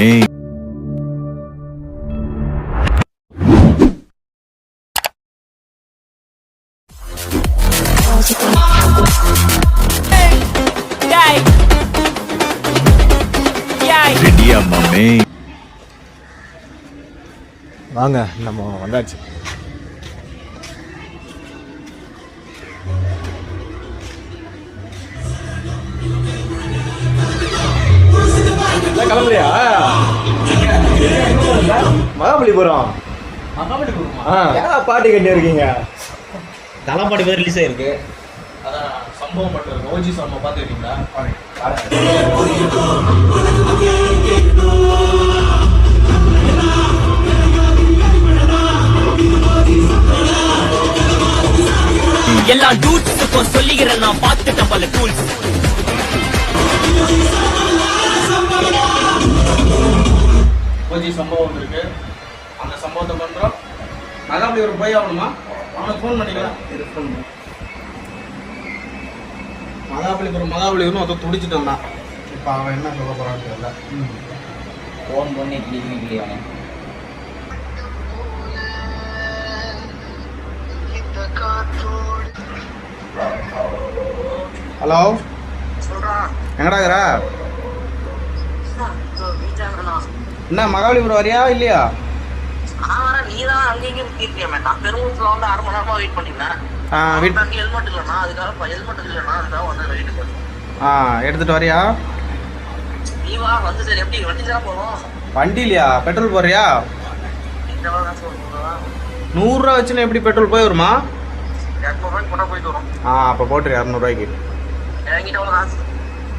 Amém. வாங்க நம்ம வந்தாச்சு மகாபலிபுரம். ஆ. ஏன் பாட்டு கட்டி இருக்கீங்க? தலைப்பாடி பேர் ரிலீஸ் ஆயிருக்கு. அதான் சம்பவம் மட்டும் ஓஜி சம்பவம் பார்த்துருக்கீங்களா? எல்லா டூட்ஸுக்கும் சொல்லிக்கிறேன் நான் பார்த்துட்டேன் பல டூல்ஸ் ஓஜி சம்பவம் இருக்கு மகாபலிபுரம் போய் ஆகணுமா? அவனுக்கு ஃபோன் பண்ணிக்கலாம் மகாபலிபுரம் மகாபலிபுரம் ஒருத்தன் துடிச்சிட்டு வந்தான். இப்போ அவன் என்ன சொல்ல போறான்னு தெரியல. ஃபோன் பண்ணி கிளி கிளி கிளி அவனே. ஹலோ? எங்கடா இருக்கிற? என்ன மகாபலிபுரம் வரியா இல்லையா? நீதான் அங்கேயும் தீர்க்க வேண்டாம் பெருமூத்துல வந்து அரை மணி நேரமா வெயிட் பண்ணிருந்தேன் ஹெல்மெட் இல்லைன்னா அதுக்காக ஹெல்மெட் இல்லைன்னா அதுக்காக வந்து வெயிட் பண்ணி ஆ எடுத்துட்டு வரியா? நீ வா வந்து சரி எப்படி வண்டி தான் வண்டி இல்லையா பெட்ரோல் போடுறியா? தான் நூறுரூவா வச்சுன்னு எப்படி பெட்ரோல் போய் வருமா? இரநூறுவாய்க்கு போனால் போயிட்டு வரும். ஆ அப்போ போட்டுரு இரநூறுவாய்க்கு.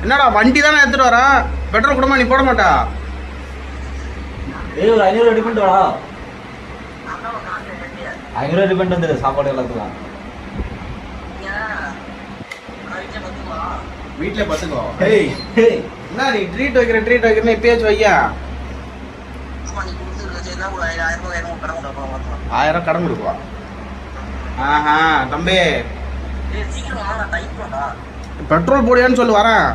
என்னடா வண்டி தானே எடுத்துட்டு வரேன் பெட்ரோல் கூடமா நீ போட மாட்டா. ஐநூறு ரெடி பண்ணிட்டு வாடா. ஐநூறு ரெடி பண்ணிட்டு வந்துடு சாப்பாடு எல்லாத்துக்கும். வீட்டில் பார்த்துக்கோ ஏய் ஏய், என்ன நீ ட்ரீட் வைக்கிற ட்ரீட் வைக்கிறேன்னு இப்பேச்சு வையா ஆயிரம் கடன் கொடுக்குவா ஆஹா தம்பி. பெட்ரோல் போடியான்னு சொல்லி வரேன்.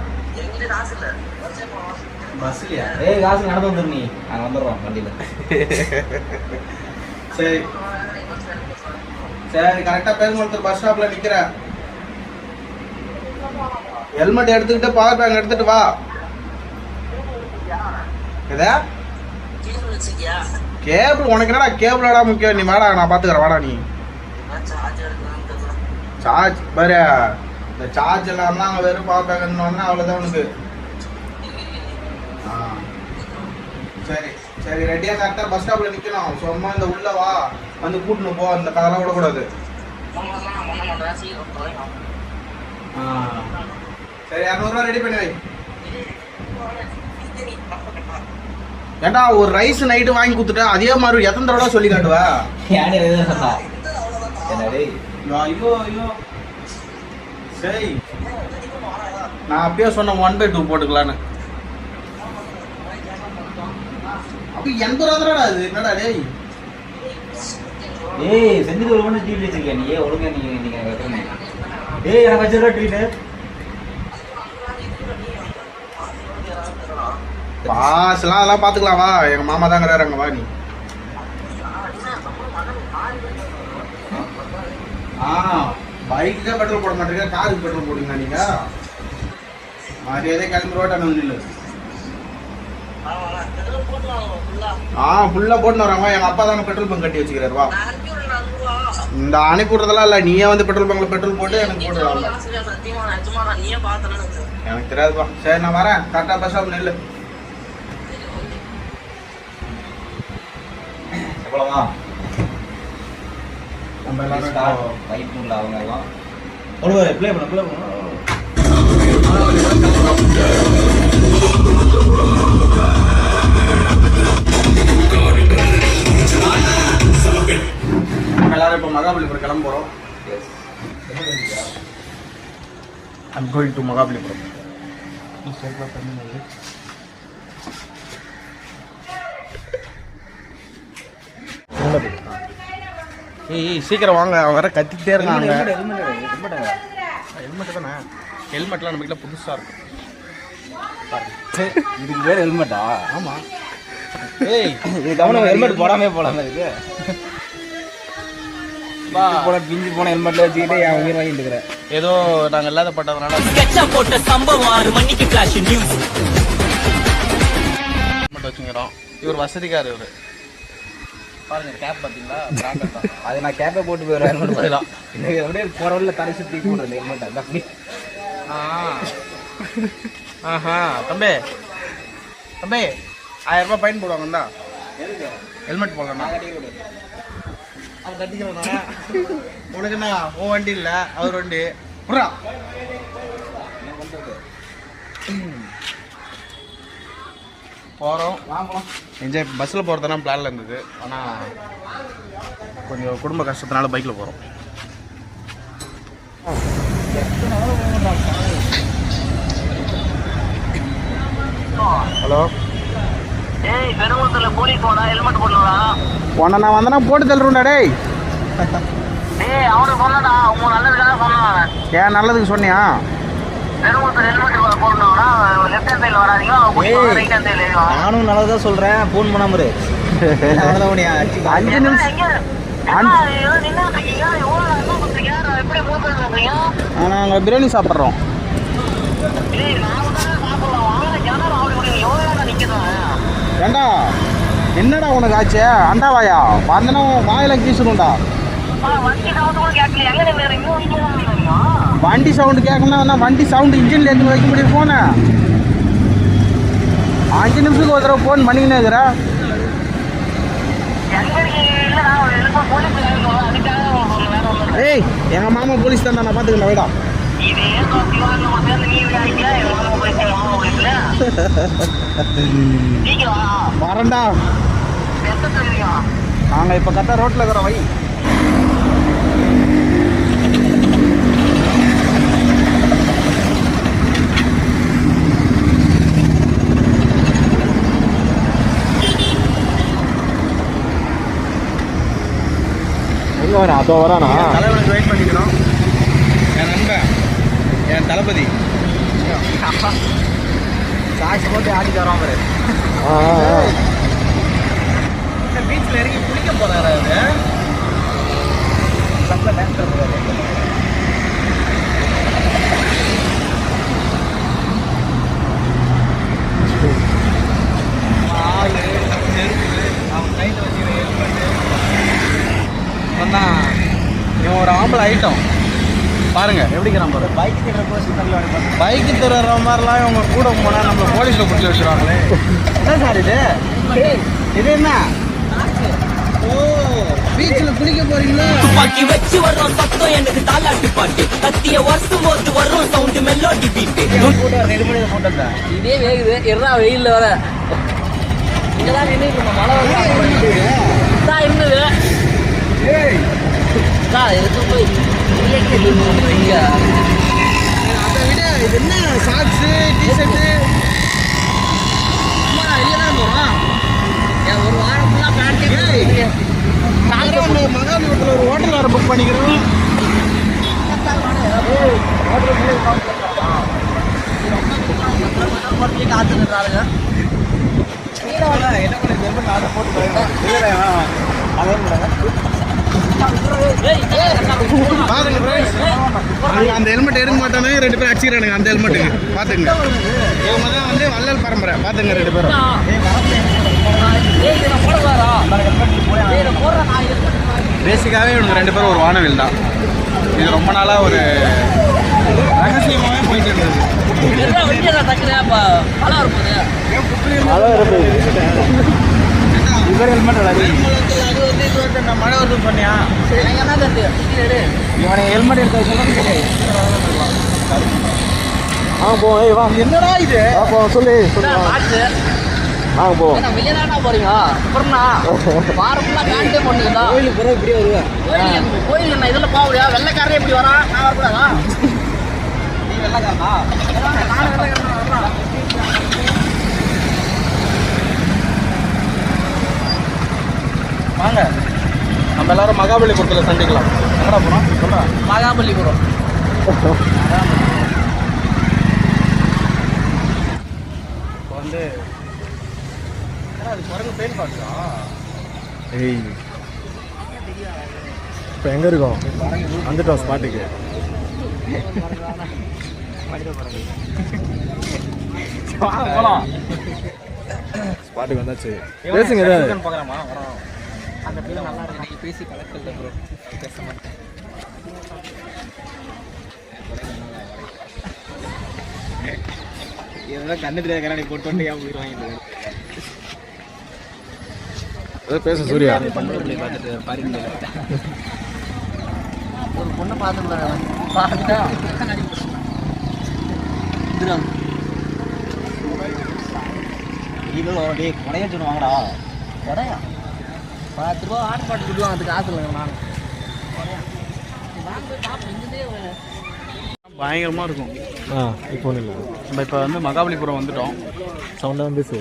பஸ்லையா ஏய் காசு நடந்து வந்துரு நீ. நாங்கள் வந்துடுறோம் வண்டியில். சரி. சரி கரெக்டாக பேசும்போது பஸ் ஸ்டாப்ல நிக்கிற ஹெல்மெட் எடுத்துக்கிட்டு பவர் பேங்க் எடுத்துட்டு வா. இதா கேபிள் உனக்கு என்னடா கேபிளடா முக்கியம்? நீ வாடா நான் பாத்துக்கறேன் வாடா நீ. சார்ஜ் பாரு. இந்த சார்ஜ் எல்லாம் அங்கே வெறும் பவர் பேங்க் அவ்வளோதான் உனக்கு. ஆ. சரி சரி ரெடியாக கரெக்டாக பஸ் ஸ்டாப்பில் நிற்கணும் சும்மா இந்த உள்ள வா. வந்து கூட்டணும் போ அந்த கதெல்லாம் விடக்கூடாது. சரி இரநூறுவா ரெடி பண்ணி வை. ஏண்டா ஒரு ரைஸ் நைட்டு வாங்கி கொடுத்துட்டேன் அதே மாதிரி எத்தனை தடவை சொல்லி காட்டுவ? ஐயோ ஐயோ சரி. நான் அப்பயே சொன்னேன் ஒன் பை டூ போட்டுக்கலான்னு. அப்ப எண்பது ரூபா தானடா அது என்னடா டேய். ஏய் செஞ்சுட்டு ஒரு மணி ட்ரீட் வச்சிருக்கியா நீ? ஒழுங்கா நீ நீங்க வைக்கணும் ஏய் எனக்கு வச்சிருக்க ட்ரீட்டு பாஸ்லாம் அதெல்லாம் பார்த்துக்கலாம் வா. எங்க மாமா தாங்கிறாரு அங்க வா நீ. ஆ பைக்கு தான் பெட்ரோல் போட மாட்டேங்க காருக்கு பெட்ரோல் போடுங்க நீங்க? மரியாதை கிளம்பி ரோட்டான நில்லு. ஆ ஃபுல்லா போட்டு வராங்க எங்க அப்பா தாங்க பெட்ரோல் பங்க் கட்டி வச்சுக்கிறாரு. வா. இந்த அனுப்பி விடுறதெல்லாம் இல்ல நீயே வந்து பெட்ரோல் பங்க்ல பெட்ரோல் போட்டு எனக்கு போட்டு வரலாம் எனக்கு தெரியாதுப்பா சரி நான் வரேன். கரெக்டா பஸ் ஸ்டாப் நில்லு. போலாமா நம்ம எல்லாரும் ஸ்டார்ட் ரைட் மூட்ல அவங்க எல்லாம். ஒரு ப்ளே பண்ண ப்ளே பண்ண. எல்லாரும் இப்போ மகாபலிபுரம் கிளம்ப போறோம். I'm going to Mahabalipuram. ஏய் சீக்கிரம் வாங்க. அவன் வேற கத்திக்கிட்டே இருக்காங்க. ஹெல்மெட் தானே? ஹெல்மெட்லாம் வீட்டில் புதுசாக இருக்கும் இதுக்கு பேர் ஹெல்மெட்டா? ஆமாம் ஏய் இது கவனம் ஹெல்மெட் போடாமே போடாம இருக்கு வா. போட பிஞ்சு போன ஹெல்மெட்ல வச்சுக்கிட்டு என் உயிர் வாங்கிட்டு இருக்கிறேன். ஏதோ நாங்க இல்லாத பட்டதுனால ஸ்கெட்சா போட்ட சம்பவம் ஆறு மணிக்கு நியூஸ் மட்டும் வச்சுக்கிறோம். இவர் வசதிக்கார் இவர். பாருங்க கேப் தான். அது நான் கேப்பை போட்டு போயிடுவேன் ஹெல்மெட் போயிடலாம். எனக்கு அப்படியே போற வழியில தலை சுத்தி போடுறது ஹெல்மெட் அந்த அப்படி. ஆ. ஆஹா தம்பி. தம்பி. ஆயிரம் ரூபாய் ஃபைன் போடுவாங்கண்ணா ஹெல்மெட் போடலண்ணா அவன் தட்டிக்கிறா உனக்கு என்ன? உன் வண்டி இல்ல அவர் வண்டி புறா போகிறோம் என்ஜாய் பஸ்ஸில் போகிறதுனா பிளானில் இருந்தது. ஆனால் கொஞ்சம் குடும்ப கஷ்டத்தினால பைக்கில் போகிறோம் ஹலோ ஏய் பெருங்குளத்துல போலீஸ் போடா ஹெல்மெட் போடணும்டா உன்னை நான் வந்தனா போட்டு தள்ளுறேன்டா டேய். ஏய் அவனுக்கு சொன்னடா உங்க நல்லதுக்காக சொன்னான் ஏன் நல்லதுக்கு சொன்னியா? பெருங்குளத்துல ஹெல்மெட் போடணும்னா லெஃப்ட் ஹேண்ட் சைடில் வராதீங்க. ரைட் ஹேண்ட் சைடில் நானும் நல்லதா சொல்றேன். போன் பண்ணாம இரு. அஞ்சு நிமிஷம். நாங்கள் பிரியாணி சாப்பிட்றோம். ஏண்டா? என்னடா உனக்கு ஆச்சு? அண்டாவாயா வந்தனா வாயில கீசணும்டா வண்டி சவுண்டு கேட்கணும்னா வண்டி சவுண்டு இன்ஜின்ல எடுத்து வைக்க முடியும் போன அஞ்சு நிமிஷத்துக்கு ஒரு தடவை ஃபோன் பண்ணிக்கினே இருக்கிற. ஏய் எங்க மாமா போலீஸ் தான் நான் பாத்துக்கல வைடா வரேன்டா நாங்க இப்ப கரெக்டா ரோட்ல இருக்கிறோம் வை எங்க வரேன் அதோ வரானா? தலைவனுக்கு வெயிட் பண்ணிக்கிறோம் என் தளபதி. சாட்சி போட்டு ஆடிட்டு வரான் பாரு. இந்த பீச்சில் இறங்கி குளிக்க போறாரு அது சப்ளை டான்ஸ் ஆளு நெருப்பு அவன் கையில் வச்சுக்கிற ஹெல்மெட்டு வந்தா இவன் ஒரு ஆம்பளை ஐட்டம் பாருங்க. எப்படி பாரு? பைக் பைக்கு தருற மாதிரிலாம் இவங்க கூட போனால் நம்ம போலீஸில் பிடிச்சி வச்சுருவாங்களே. என்ன சார் இது? இது என்ன? ஓ பீச்சில் குளிக்க போறீங்களா? துப்பாக்கி வச்சு வர்றோம் சத்தம் எனக்கு தாலாட்டு பாட்டு. கத்திய வருஷம் போது வர்றோம் sound melody beat photo readymade photo தான் இதே வேகுது. எறா வெயில்ல வர? இங்கதான் நின்றுட்டு மழை தான் இருந்தது ஏய். தான் எடுத்து போய் அதை விட இது என்ன சாக்ஸு டிஷர்ட்டு சும்மா நான் வெளியே தான் போகிறோம் ஒரு வாரம் ஃபுல்லாக பேண்ட் மகாபலிபுரத்தில் ஒரு ஹோட்டல் வேறு புக் பண்ணிக்கிறோம் காத்துக்கிறாளுங்க பாருங்க அந்த ஹெல்மெட் எடுக்க மாட்டானே ரெண்டு பேரும் அடிச்சுக்கிறானுங்க அந்த ஹெல்மெட்டுக்கு பாத்துங்க இவங்க தான் வந்து வள்ளல் பரம்பரை. பாத்துங்க ரெண்டு பேரும். பேசிக்காவே இவங்க ரெண்டு பேரும் ஒரு வானவில் தான். இது ரொம்ப நாளா ஒரு ரகசியமாவே போயிட்டு இருந்தது. இவர் ஹெல்மெட் வந்து நான் மழை வருதுன்னு சொன்னியா? எனக்கு என்ன எடு இவனை ஹெல்மெட் எடுத்து வச்சு ஆ போ ஏய் வா. என்னடா இது? வா போ சொல்லு என்ன காற்று வாங்க போ ஏன்னா வெளியே தானே போறீங்க அப்புறம்னா கோயிலுக்கு பிறகு இப்படியே வருவேன் கோயில் கோயில் என்ன இதில் போக முடியாது வெள்ளைக்காரே இப்படி வரான். நான் வரக்கூடாதா? நீ வெள்ளக்காரனா? நானும் வெள்ளைக்காரன் வரலாம். வாங்க. நம்ம எல்லாரும் மகாபலிபுரத்தில் சந்திக்கலாம். எங்கடா போகிறோம் சொல்கிறா மகாபலிபுரம். இப்போ வந்து அது குரங்கு பெயிண்ட் ஏய். இப்போ எங்கே இருக்கோம்? வந்துட்டோம் ஸ்பாட்டுக்கு. ஸ்பாட்டுக்கு வந்தாச்சு. பேசுங்க அந்த பிள்ளை நல்லா இருக்கு. நீங்க பேசி கலக்கல ப்ரோ பேச மாட்டேன். இதெல்லாம் கண்ணு தெரியாத கண்ணாடி போட்டு வந்து ஏன் உயிர் வாங்கிட்டு பேச சூர்யா. பார்த்துட்டு பாருங்க. ஒரு பொண்ணை பார்த்துருந்தாங்க பார்த்துட்டா? இதுதான் நீங்களும் டேய் குறைய சொல்லுவாங்கடா உடையா பத்து ரூபா ஆட்டு பாட்டு கொடுக்கலாம் அதுக்கு காசு இல்லைங்க நான். பயங்கரமாக இருக்கும். ஆ இப்போ ஒன்றும் இல்லை. நம்ம இப்போ வந்து மகாபலிபுரம் வந்துட்டோம். சவுண்டாக பேசு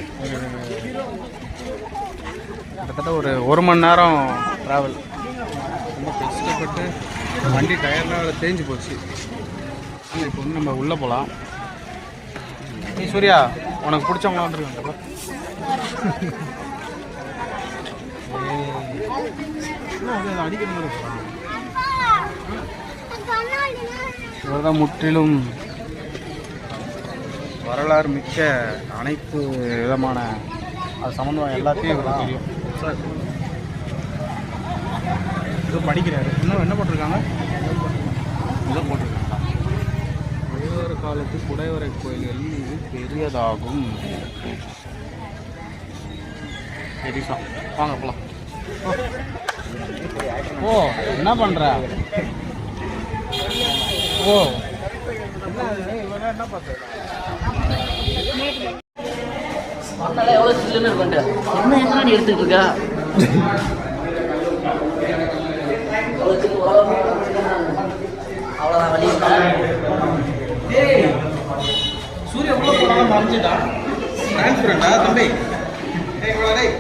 கிட்டத்தட்ட ஒரு ஒரு மணி நேரம் ட்ராவல் ரொம்ப கஷ்டப்பட்டு வண்டி டயர்லாம் தேஞ்சு போச்சு. இப்போ வந்து நம்ம உள்ளே போகலாம் நீ சூர்யா உனக்கு பிடிச்சவங்களாம் வந்துருக்காங்க. இவர்தான் முற்றிலும் வரலாறு மிக்க அனைத்து விதமான அது சம்மந்தம் எல்லாத்தையும் இவருக்கு தெரியும். சார். ஏதோ படிக்கிறாரு. இன்னும் என்ன போட்டிருக்காங்க? ஏதோ போட்டிருக்காங்க. குடைவர காலத்து குடைவரை கோயில்கள் இது பெரியதாகும். பெரிசா வாங்க போலாம். ஓ என்ன பண்ற? ஓ. என்ன எவ்வளோ சில்லுன்னு என்ன எங்க நீ எடுத்துட்டு இருக்க? அவ்வளோதான் வழி சூரிய உள்ள போனாலும் மறைஞ்சிட்டா? டிரான்ஸ்பரண்டா தம்பி? டேய்.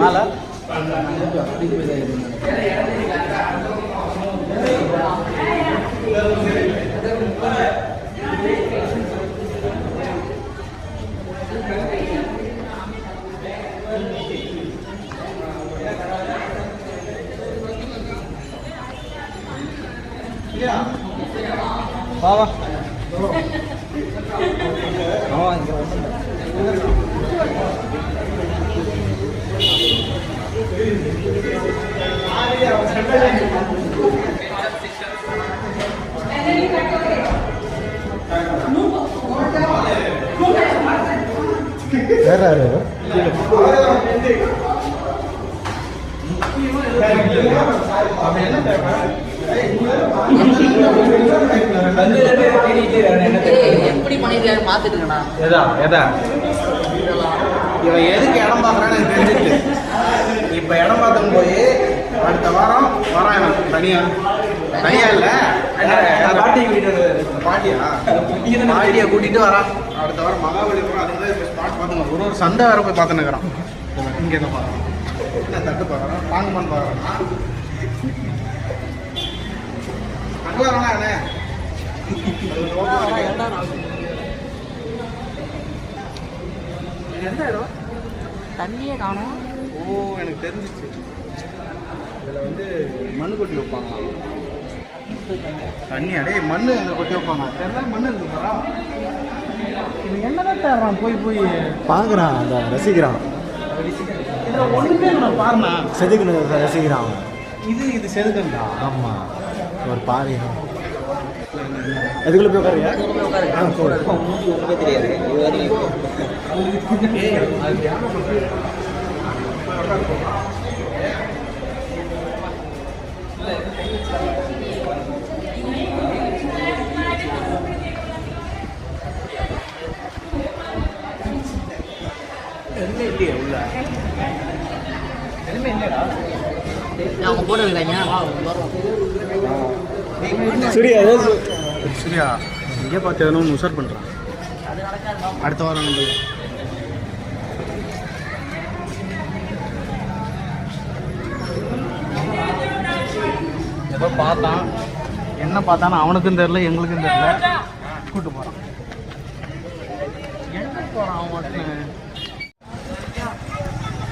மேலே வா வா வா இங்க வந்து வேற யாரு ஏய், எப்படி பண்ணிருக்காரு இருக்கேண்ணா எதா எதா? இவன் எதுக்கு இடம் பார்க்குறான்னு எனக்கு தெரிஞ்சிருக்கு இப்போ இடம் பார்த்துன்னு போய் அடுத்த வாரம் வரான் எனக்கு தனியா. தனியா இல்லை. பாட்டி பாட்டியா பாட்டியை? கூட்டிட்டு வரான். அடுத்த வாரம் மகாபலிபுரம் தான் இப்போ ஸ்பாட் பார்த்துங்க ஒரு ஒரு சந்தை வேற போய் பார்த்துன்னு இருக்கிறான். இங்கே தான் பார்க்குறான் என்ன தட்டு பார்க்குறான்? பாங்கமான் பார்க்குறான்? வரலாம் அண்ணே எந்த இடம்? தண்ணியே காணும். ஓ எனக்கு தெரிஞ்சிச்சு. இதில் வந்து மண் கொட்டி வைப்பாங்க. தண்ணி அடே மண் அங்கே கொட்டி வைப்பாங்க. தெரியல மண் இருக்கு பாரா இவன் என்னதான் போய் போய். பார்க்குறான் அந்த ரசிக்கிறான். இதில் ஒன்றுமே நான் பாருண்ணா. செதுக்குன்னு ரசிக்கிறான். இது இது செதுக்கண்டா? ஆமாம் ஒரு பாரு அதுக்குள்ளே போய் உட்காருங்க ஆ போடு எதுவுமே இல்லையே உள்ள எதுவுமே இல்லைடா அவங்க போட்டு இருக்காங்க வரும் சூர்யா ஏதாவது சரியா? இங்கே பார்த்து எதனா ஒன்று உஷார் பண்ணுறான் அடுத்த வாரம் வந்து ஏதோ பார்த்தான்? என்ன பார்த்தானா அவனுக்கும் தெரியல எங்களுக்கும் தெரில கூட்டு போகிறான் எங்கே போகிறான் அவன்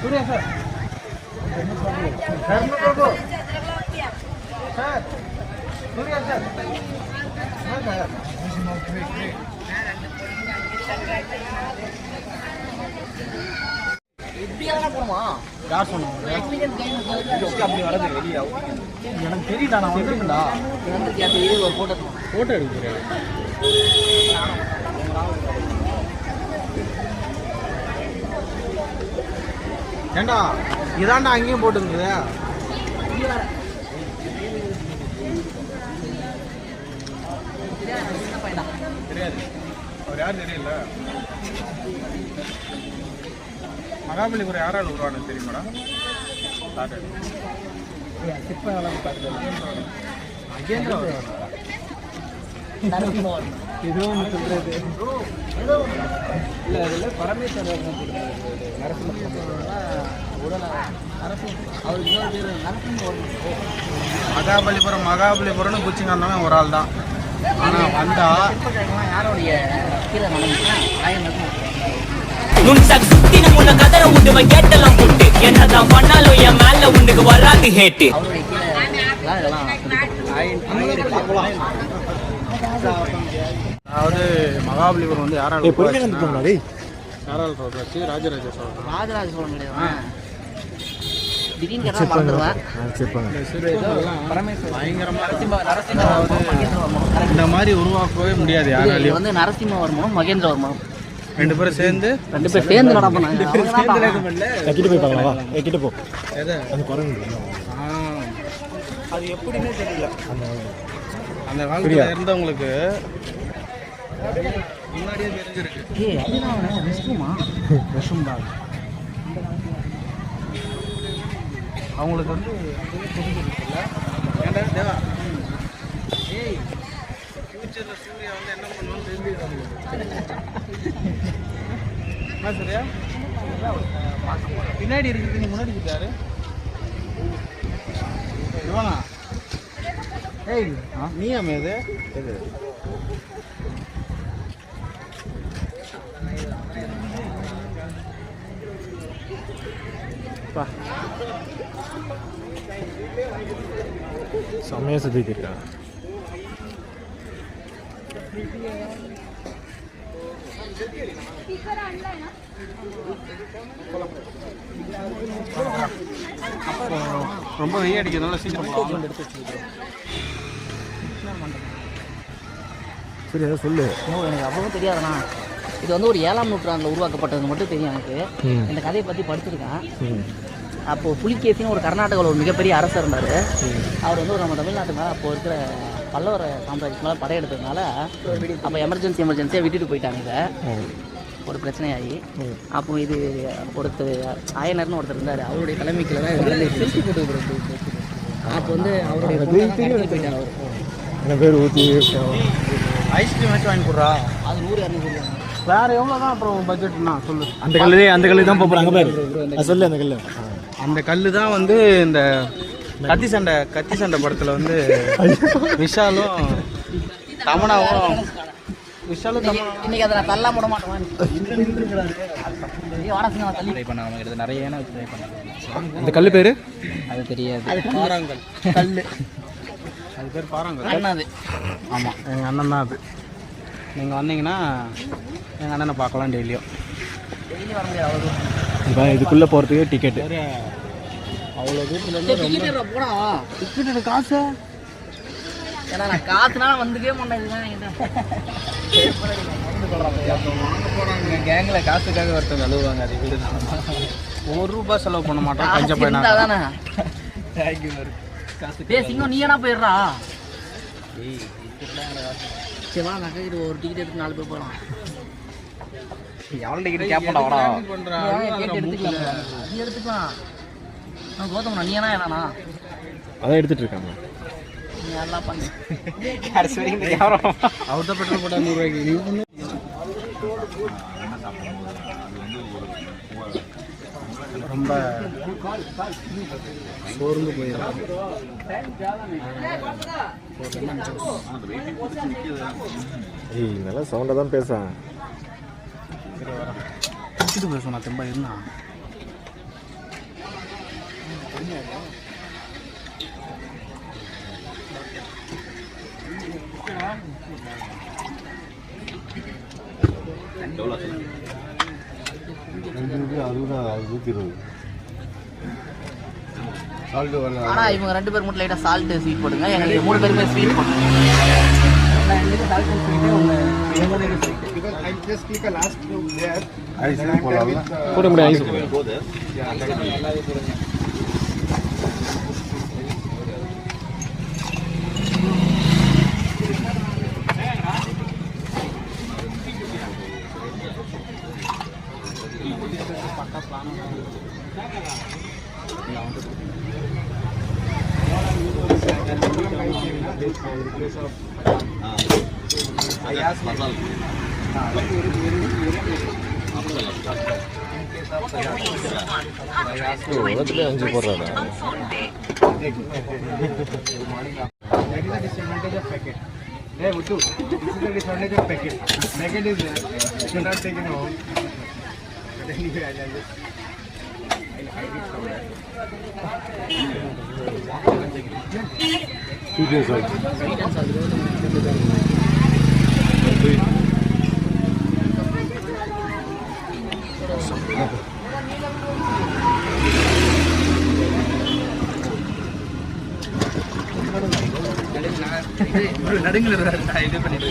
சூர்யா சார். சார். யார் சொன்னாங்க அப்படி வரது எனக்கு தெரியல நான் வந்திருக்கேன்டா கேட்டு ஒரு போட்டோ ஃபோட்டோ எடுக்கிறேன் ஏண்டா? இதாண்டா அங்கேயும் போட்டுருக்குது தெரியாது அவர் யார் தெரியல. மகாபலிபுரம் யாரால் உருவானது தெரியுமாடா மகேந்திர இது ஒன்று சொல்கிறது இல்லை அதில் பரமேஸ்வரர் மகாபலிபுரம் மகாபலிபுரம்னு குச்சிங்க ஒரு ஆள் தான் ஆனால் வந்தா யாருடைய நுண்சாக் சுத்தின முன்ன கதற விடுவன் கேட்டெல்லாம் போட்டு என்னதான் பண்ணாலும் என் மேல உனக்கு வராது ஹேட்டு அதாவது மகாபலிபுரம் வந்து யாரால் ராஜராஜ சோழன் ராஜராஜ சோழன் கிடையாது. திடீர்னு கேட்டால் மறந்துடுவேன் இந்த மாதிரி உருவாக்கவே முடியாது யாராலையும். வந்து நரசிம்மவர்மனும் மகேந்திரவர்மனும் ரெண்டு பேரும் சேர்ந்து? ரெண்டு பேர் சேர்ந்து நடப்பாங்க கிட்ட போய் பார்க்கலாம் கிட்ட போ. குரங்கு. ஆ, அது எப்படின்னே தெரியல. அந்த காலத்துல இருந்தவங்களுக்கு முன்னாடியே தெரிஞ்சிருக்கு. அதுதான் தான் அவங்களுக்கு வந்து எதுவுமே ஏன்டா தேவா. ஏய் ஃபியூச்சர்ல சூர்யா வந்து என்ன பண்ணுவான்னு தெரிஞ்சுக்கிறாங்க என்ன சரியா? பின்னாடி இருக்குது நீ முன்னாடி இருக்காரு இவனா ஏய் நீ அமேது எது செம்மையாக சுற்றிட்டு இருக்காங்க ரொம்ப வெயில் அடிக்கிறதுனால சீக்கிரம். சரி ஏதோ சொல்லு. எனக்கு அவ்வளவும் தெரியாதுண்ணா. இது வந்து ஒரு ஏழாம் நூற்றாண்டில் உருவாக்கப்பட்டது மட்டும் தெரியும் எனக்கு. இந்த கதையை பற்றி படிச்சிருக்கேன். அப்போது புலிகேசின்னு ஒரு கர்நாடகாவில் ஒரு மிகப்பெரிய அரசர் இருந்தார். அவர் வந்து ஒரு நம்ம தமிழ்நாட்டு மேலே அப்போ இருக்கிற பல்லவர சாம்ராஜ்யத்து மேலே படையெடுத்ததுனால அப்போ எமர்ஜென்சி எமர்ஜென்சியாக விட்டுட்டு போயிட்டாங்க இதை. ஒரு பிரச்சனையாகி அப்போ இது ஒருத்தர் ஆயனர்னு ஒருத்தர் இருந்தார். அவருடைய தலைமைக்கில் தான். அப்போ வந்து அவருடைய போயிட்டார் அவர் என்ன பேர் ஊற்றி ஐஸ்கிரீம் வாங்கி கொடுறா அது நூறு இரநூறு வேற எவ்வளோ தான் அப்புறம் பட்ஜெட்னா சொல்லு. அந்த கல்லு அந்த கல்லு தான் போகிறோம் அங்கே பாரு. சொல்லு அந்த கல்லு. ஆ. அந்த கல்லு தான் வந்து இந்த கத்தி சண்டை கத்தி சண்டை படத்தில் வந்து விஷாலும் தமனாவும் விஷாலும் தமனா இன்னைக்கு அதை நான் தள்ளா போட மாட்டேன் ஏய், வாடா சிங்கா, தள்ளி. ட்ரை பண்ணாங்க இது நிறைய ட்ரை பண்ணாங்க? அந்த கல்லு பேர்? அது தெரியாது. அது பாறாங்கல். கல்லு. அது பேர் பாறாங்கல். அண்ணா அது. ஆமாம் எங்கள் அண்ணன் தான் அது. நீங்கள் வந்தீங்கன்னா எங்கள் அண்ணனை பார்க்கலாம் டெய்லியும். இப்போ இதுக்குள்ளே போகிறதுக்கு டிக்கெட்டு அவ்வளோ தூரத்துல போடா. டிக்கெட் காசு. ஏன்னா நான் காசுனால வந்துக்கவே மாட்டேன். கேங்கில் காசுக்காக ஒருத்தவங்க அழுவாங்க அது வீடு. ஒரு ரூபாய் செலவு பண்ண மாட்டோம் காசு பஞ்ச பையனா தானே டேய் சிங்கம் நீ ஏனா போயிடுறா? சரி வா நான் கேட்குற ஒரு டிக்கெட் எடுத்து நாலு பேர் போகலாம். எவ்வளோ டிக்கெட் கேட்போண்டா வாடா கேட்டு எடுத்துக்கலாம். நீ எடுத்துக்கலாம் நான் கௌதம் நீ ஏனா அதான் எடுத்துகிட்டு இருக்காங்க. நீ எல்லாம் பண்ணு. கடைசி வரைக்கும் இந்த கேமரா அவர் தான் பெட்ரோல் போட்டால் நூறுரூவாய்க்கு நீ ரொம்ப சோர்ந்து போயிடும். நல்லா சவுண்டாக தான் பேசுகிறேன் வச்சுட்டு பேசுவோம் நான் தெம்பா இருந்தா ஆனா இவங்க ரெண்டு பேர் மட்டும் லைட்டா சால்ட் ஸ்வீட் போடுங்க. எங்களுக்கு மூணு பேருமே ஸ்வீட் போடுங்க. போட முடியாது వదిలే అని చెప్పరా Hey, Uttu, this is the disadvantage of packet. Packet is there. You cannot take it home. But anyway, I'll just... I'll hide it somewhere. நடுங்கில் இது பண்ணிட்டு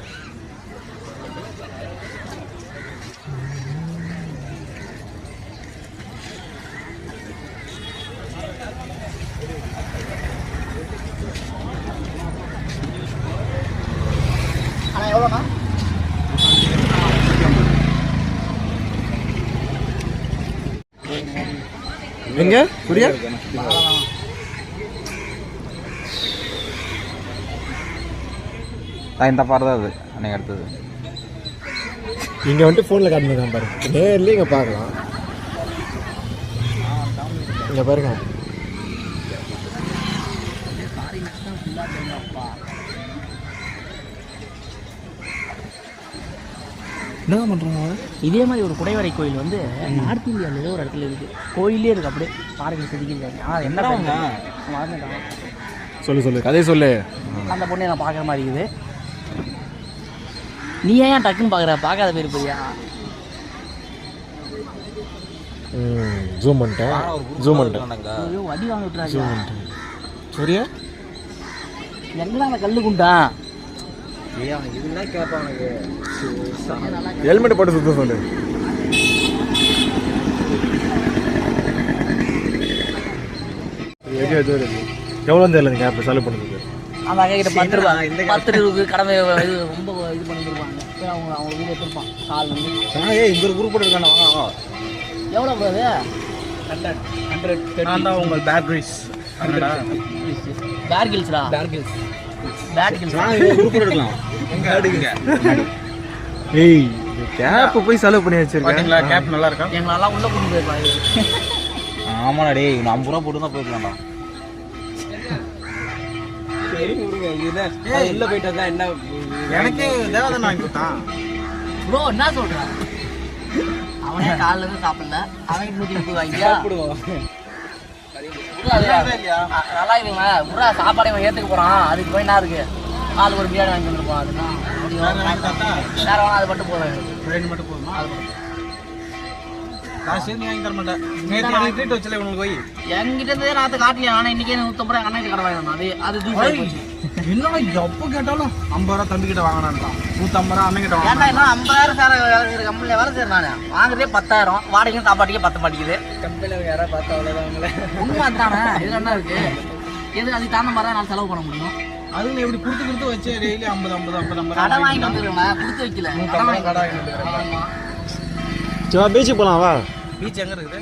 எங்க புரியா இந்த பாரு தான் அது அன்னைக்கு அடுத்தது இங்கே வந்துட்டு ஃபோனில் காட்டுனதான் பாரு. நேர்லேயே இங்கே பார்க்கலாம். இங்கே பாருங்க. என்ன பண்ணுறாங்க இதே மாதிரி ஒரு குடைவரை கோயில் வந்து நார்த் இந்தியாவில் ஏதோ ஒரு இடத்துல இருக்கு. கோயிலே இருக்கு அப்படியே. பாருங்க செதுக்கிருக்காங்க ஆ என்ன பண்ணுங்க சொல்லு சொல்லு. கதையை சொல்லு. அந்த பொண்ணை நான் பார்க்குற மாதிரி இருக்குது. நீ ஏன் டக்குன்னு பார்க்குற? பார்க்காத பேர் போறியா ஜூம் பண்ணிட்டேன் ஜூம் பண்ணிட்டேன் வடி வாங்க விட்டுறாங்க சூர்யா? எங்கடா அந்த கல்லு குண்டான் ஹெல்மெட் போட்டு சுத்த சொல்லு. எவ்வளோ தெரியல நீங்கள் ஆப் செலவு பண்ணுறது அக்கா கிட்ட பத்து ரூபா பத்து ரூபாய்க்கு கடமை இது ரொம்ப இது பண்ணிருப்பாங்க அவங்க அவங்க வீடு எடுத்துருப்பான் கால் வந்து ஏய் இந்த ஒரு குரூப் இருக்கானே வாங்க வாங்க எவ்வளோ ப்ரோ அது நான் தான் உங்கள் பேக் கிரீஸ் பேர் கில்ஸ்டா பேர் கில்ஸ் ஏய் கேப் போய் செலவு பண்ணி வச்சிருக்கேன் பாத்தீங்களா? கேப் நல்லா இருக்கா? எங்களெல்லாம் உள்ள கொண்டு போயிருப்பாங்க ஆமாடா டேய் ஐம்பது ரூபா போட்டு தான் போயிருக்கலாம்டா உள்ள போயிட்டு வந்தா என்ன? எனக்கே தேவதான் வாங்கி கொடுத்தான் ப்ரோ என்ன சொல்றான் அவனே காலைல இருந்து சாப்பிடல. அவன் நூற்றி முப்பது வாங்கியா? நல்லா இருக்குங்க. புறா சாப்பாடு இவன் ஏற்றுக்க போகிறான் அதுக்கு போய் என்ன இருக்கு? ஆள் ஒரு பிரியாணி வாங்கி வந்துருப்பான் அதுதான் முடியும்? வேற வேணா அது மட்டும் போதும். பிரியாணி மட்டும் போதுமா? நான் சேர்ந்து வாங்கி தர மாட்டேன். நேற்று வச்சல உனக்கு போய். என்கிட்ட இருந்தே நான் காட்டலையா ஆனால் இன்னைக்கு நூற்றம்பது அண்ணன் கடை வாங்கி அது அது என்னடா எப்போ கேட்டாலும் ஐம்பது ரூபா தம்பி கிட்ட வாங்கினான்றான் நூற்றம்பது ரூபா அண்ணன் கிட்ட ஏன்டா வாங்கினா இன்னும் ஐம்பதாயிரம் சார் வேலை கம்பெனியில் வேலை செய்கிறேன் நான். வாங்குறதே பத்தாயிரம் வாடகையும் சாப்பாட்டுக்கே பத்த மாட்டேங்குது. கம்பெனியில் யாராவது பார்த்தா அவ்வளோதான் உண்மை தானே இது என்ன இருக்கு? எது அதுக்கு தகுந்த மாதிரி தான் நான் செலவு பண்ண முடியும்? அதுல இப்படி கொடுத்து கொடுத்து வச்சு டெய்லி ஐம்பது ஐம்பது ஐம்பது ஐம்பது கடை வாங்கிட்டு வந்துருக்கேன் கொடுத்து வைக்கல. கடை வாங்கி கடை வாங்கிட்டு சரி பீச்சுக்கு போகலாம் வா. பீச் எங்க இருக்குது?